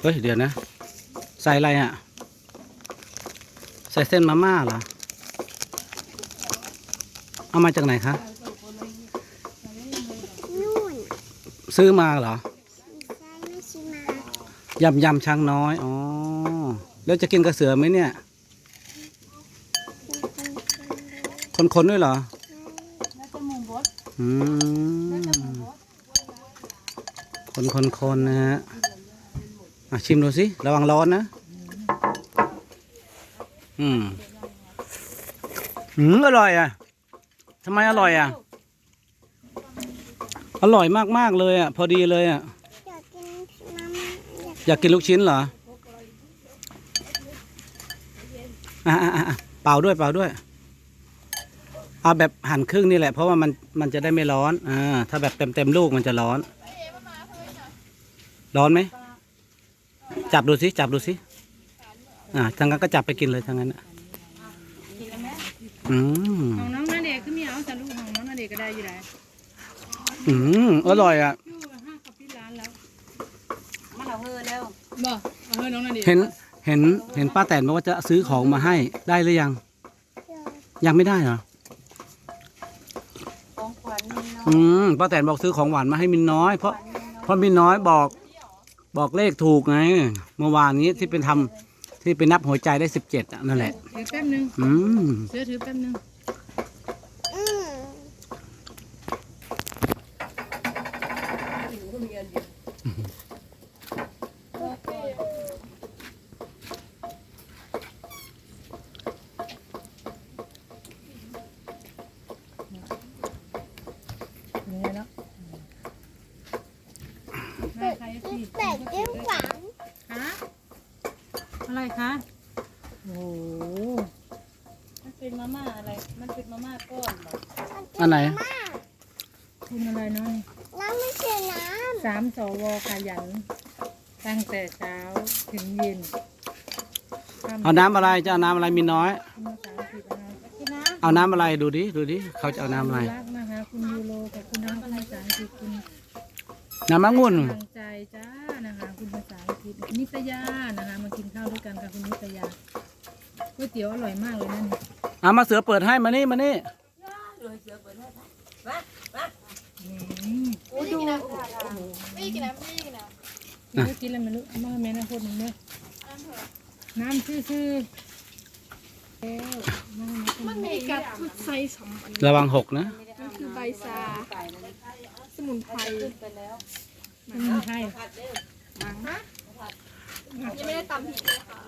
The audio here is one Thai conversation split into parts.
เฮ้ย เดี๋ยวนะ ใส่อะไรอะ ใส่เส้นมาม่าเหรอ เอามาจากไหนคะ นู่นซื้อมาเหรอ ใช่ไม่ชิมายำยำช้างน้อย อ๋อ แล้วจะกินกระเสือไหมเนี่ย เป็นคนคนเลยคนๆด้วยเหรอแล้วจะหมูบดอืม แล้วจะหมูบด คนคนคนนะฮะอะชิมดูสิ ระวังร้อนนะ อืมอืมอร่อยอะทำไมอร่อยอะ อร่อยมากๆเลยอะ พอดีเลยอะ อยากกินลูกชิ้นเหรอ อะอะเป่าด้วยเป่าด้วย เอาแบบหั่นครึ่งนี่แหละ เพราะว่ามันมันจะได้ไม่ร้อน อ่า ถ้าแบบเต็มเต็มๆลูกมันจะร้อน ร้อนไหม จับดูสิ จับดูสิ อ่าทางนั้นก็จับไปกินเลยทางนั้นอะกินแล้วไหมอืมของน้องนาเด็กคือมีเอาจะลูกของน้องนาเด็กก็ได้อยู่ไหนอืมอร่อยอะ อยู่ห้างกับที่ร้านแล้วมันเอาเฮอแล้วบ่เอาเฮ้ยน้องนาเด็กเห็น เห็น เห็นป้าแตนบอกว่าจะซื้อของมาให้ ได้หรือยังเจอยังไม่ได้เหรอ ของขวัญมีน้อยอืมป้าแตนบอกซื้อของหวานมาให้มินน้อย เพราะ เพราะมินน้อยบอก บอกเลขถูกไง เมื่อวานนี้ที่เป็นทำที่เป็นนับหัวใจได้สิบเจ็ดนั่นแหละ เดี๋ยวแป๊บนึงอืม เสื้อถือแป๊บนึง อืม ยังไงแล้วแม่ใครสิ เป็ดจิ้มหวาน ฮะ อะไรคะ โอ้โหมันเป็นมาม่าอะไร มันเป็นมาม่าก้อนเหรออันไหน คุณอะไรเนาะนี่น้ำไม่ใช่น้สามสวขยัน ตั้งแต่เช้าถึงเย็นเอาน้ำอะไรจะเอาน้ำอะไรมินน้อย คุณภาษาอังกฤษนะคะคุณนะเอาน้ำอะไรดูดิดูดิเขาจะเอาน้ำอะไร รักนะคะคุณยูโรกับคุณน้องคุณภาษาอังกฤษคุณน้ำมะงุ่นกำลัง นิตยานะคะ มากินข้าวด้วยกันกับคุณนิตยาก๋วยเตี๋ยวอร่อยมากเลยนั่นเอามาเสือเปิดให้มานี่มานี่อืมดูกินไม่กินอะไรไม่รู้เอามาให้แม่นะพูดหนึ่งเด้อน้ำซื่อๆแล้วมาให้แม่กินมันมีการพืชไซสองอันระวังหกนะก็คือใบซา สมุนไพรอืมใช่ ยังไม่ได้ตำผิดเลยค่ะ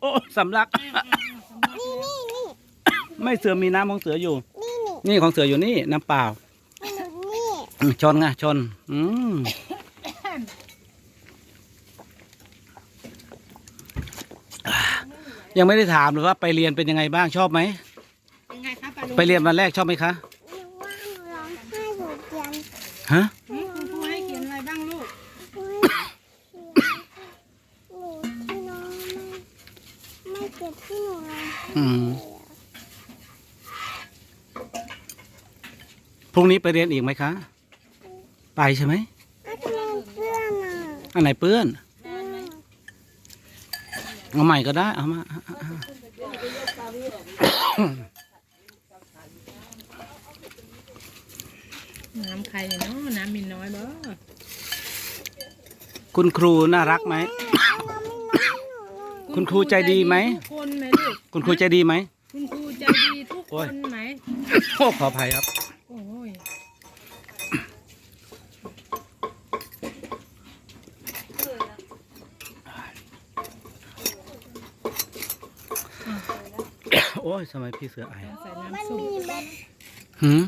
โอ้สำลักำนี่นี่นี่ไม่เสือมีน้ำของเสืออยู่ นี่นี่นี่ของเสืออยู่นี่น้ำเปล่านี่นี่อืมชนไงชน อืมยังไม่ได้ถามเลยว่าไปเรียนเป็นยังไงบ้างชอบไหมเป็นไงคะปลาลุงไปเรียนวันแรกชอบไหมคะ หนูว่าหนูร้องไห้อยู่เตียน ฮะหืมคุณครูให้เขียนอะไรบ้างลูกเฮ้ยหนูที่น้องไม่ไม่เจ็บที่หนูร้องไห้อืมพรุ่งนี้ไปเรียนอีกไหมคะ ไปใช่ไหมอ้าวทำไมเพื่อนอะอันไหนเปื้อนอืมเอาใหม่ก็ได้ เอามาอะอะอะ น้ำใครเนาะน้ำมินน้อยบ่คุณครูน่ารักไหมเอาน้ำไม่น้ำหนูเลยคุณครูใจดีไหม ทุกคนไหมลูกคุณครูใจดีไหม คุณครูใจดีทุกโอ้คย นไหมโอ้ขออภัยครับ โอ้ยโอ้ยทำไมพี่เสือไอใส่มันน้ำซุปมีเม็ดหืม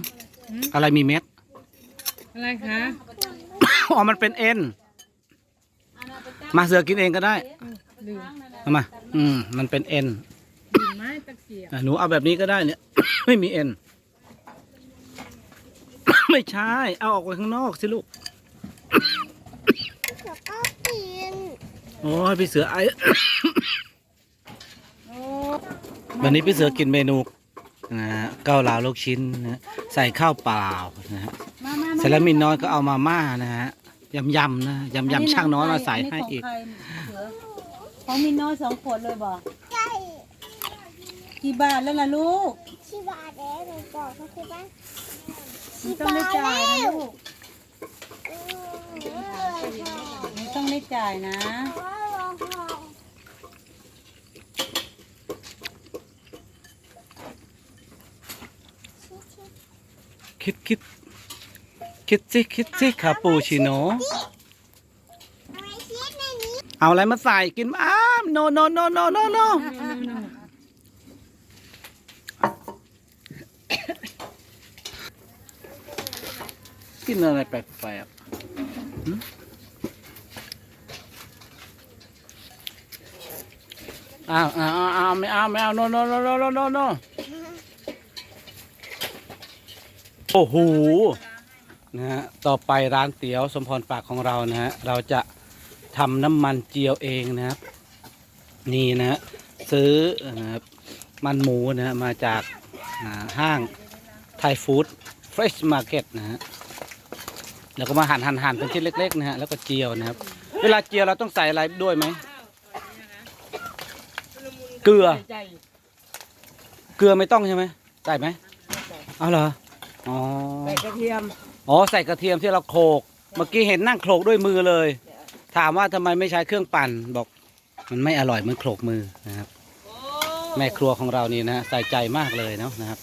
อะไรมีเม็ด อะไรคะอ๋อมันเป็นเอ็นมาเสือกินเองก็ได้ลืมเอามา อืม มันเป็นเอ็นลืมไม้ตะเกียบอะหนูเอาแบบนี้ก็ได้เนี่ย ไม่มีเอ็น ไม่ใช่ เอาออกไปข้างนอกสิลูกเดี๋ยวก็กินโอ้ยพี่เสือไอ โอ้วันนี้พี่เสือกินเมนูนะฮะเกาเหลาลูกชิ้นนะฮะใส่ข้าวเปล่านะฮะ มามา เสร็จแล้วมินน้อยก็เอามาม่านะฮะยำยำๆนะยำยำช่างน้อยมาใส่ให้อีกของมินน้อยสองขวดเลยบอกใช่กี่บาทแล้วล่ะลูกชิบาเด้หนูบอกเขาสิบ้าไม่ต้องได้จ่ายนะลูกอืมไม่ต้องได้จ่ายนะว้าวว้าวว้าวคิดคิด คิดสิคิดสิคาปูชิโน่เอาอะไรมาใส่กินอ้ามโนโนโนโนโนโนกินอะไรแปลกๆอ้าวอ้าวอ้าวไม่เอาไม่เอาโนโนโนโนโนโนโนโอ้โห นะฮะต่อไปร้านเตี๋ยวสมพรปากของเรานะฮะเราจะทำน้ำมันเจียวเองนะครับ นี่นะฮะซื้อนะครับมันหมูนะฮะมาจากห้างไทยฟู้ดเฟรชมาร์เก็ตนะฮะแล้วก็มาหั่นหั่นหั่นเป็นชิ้นเล็กๆนะฮะแล้วก็เจียวนะครับ เวลาเจียวเราต้องใส่อะไรด้วยไหมเกลือ เกลือไม่ต้องใช่ไหมใส่ไหมเอาเหรออ๋อใส่กระเทียม อ๋อใส่กระเทียมที่เราโขลกเมื่อกี้เห็นนั่งโขลกด้วยมือเลย ถามว่าทำไมไม่ใช้เครื่องปั่นบอก มันไม่อร่อยเหมือนโขลกมือนะครับ แม่ครัวของเรานี่นะใส่ใจมากเลยเนาะนะครับ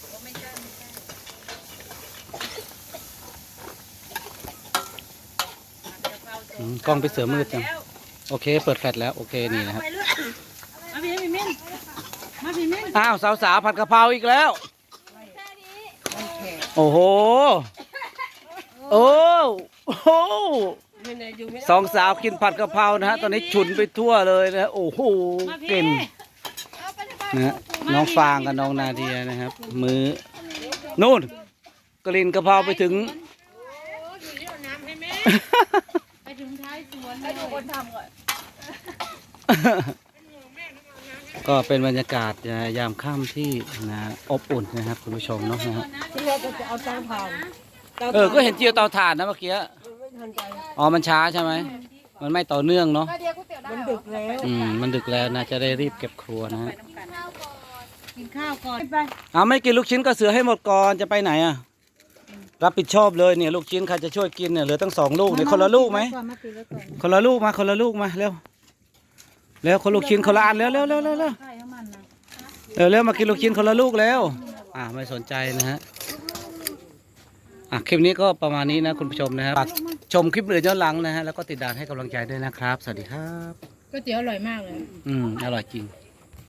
อืมกล้องไปเสือมืดจัง โอเค เปิดแฟลชแล้วโอเคนี่นะครับมาพี่มินมาพี่มินอ้าวสาวๆผัดกะเพราอีกแล้ว โอ้โห โอ้โหสองสาวกินผัดกะเพรานะฮะตอนนี้ฉุนไปทั่วเลยนะฮะโอ้โหกลิ่นนะฮะน้องฟางกับน้องนาเดียนะครับ มือนู่นกลิ่นกะเพราไปถึงไปถึงท้ายสวนให้ดูคนทำก่อนก็เป็นบรรยากาศยามค่ำที่นะอบอุ่นนะครับคุณผู้ชมเนาะนะฮะ ที่เราจะเอาเตาถ่าน เออ ก็เห็นเจียวเตาถ่านนะเมื่อกี้อ๋อ มันช้าใช่ไหม มันไม่ต่อเนื่องเนาะนาเดียก๋วยเตี๋ยวได้มันเหรดึอกแล้วอืม มันดึกแล้วนะ จะได้รีบเก็บครัวนะฮะกินข้าวก่อนไปเอาไม่กินลูกชิ้นก็เสือให้หมดก่อน จะไปไหนอะรับผิดชอบเลยเนี่ยลูกชิ้นใครจะช่วยกินเนี่ยเหลือตั้งสองลูกเนี่ยคนละลูกไหมก่อนมาปิดไว้ก่อนคนละลูกมาคนละลูกมาเร็วเร็วคนลูกชิ้นคนละอันเร็วเร็วเร็วเร็วเร็วใช่ข้าวมันนะเร็วเร็วมากินลูกชิ้นคนละลูกแล้ว อ่าไม่สนใจนะฮะ อะคลิปนี้ก็ประมาณนี้นะคุณผู้ชมนะครับฝากชมคลิปอื่นย้อนหลังนะฮะแล้วก็ติดดานให้กำลังใจด้วยนะครับ สวัสดีครับก๋วยเตี๋ยวอร่อยมากเลย อืมอร่อยจริงอ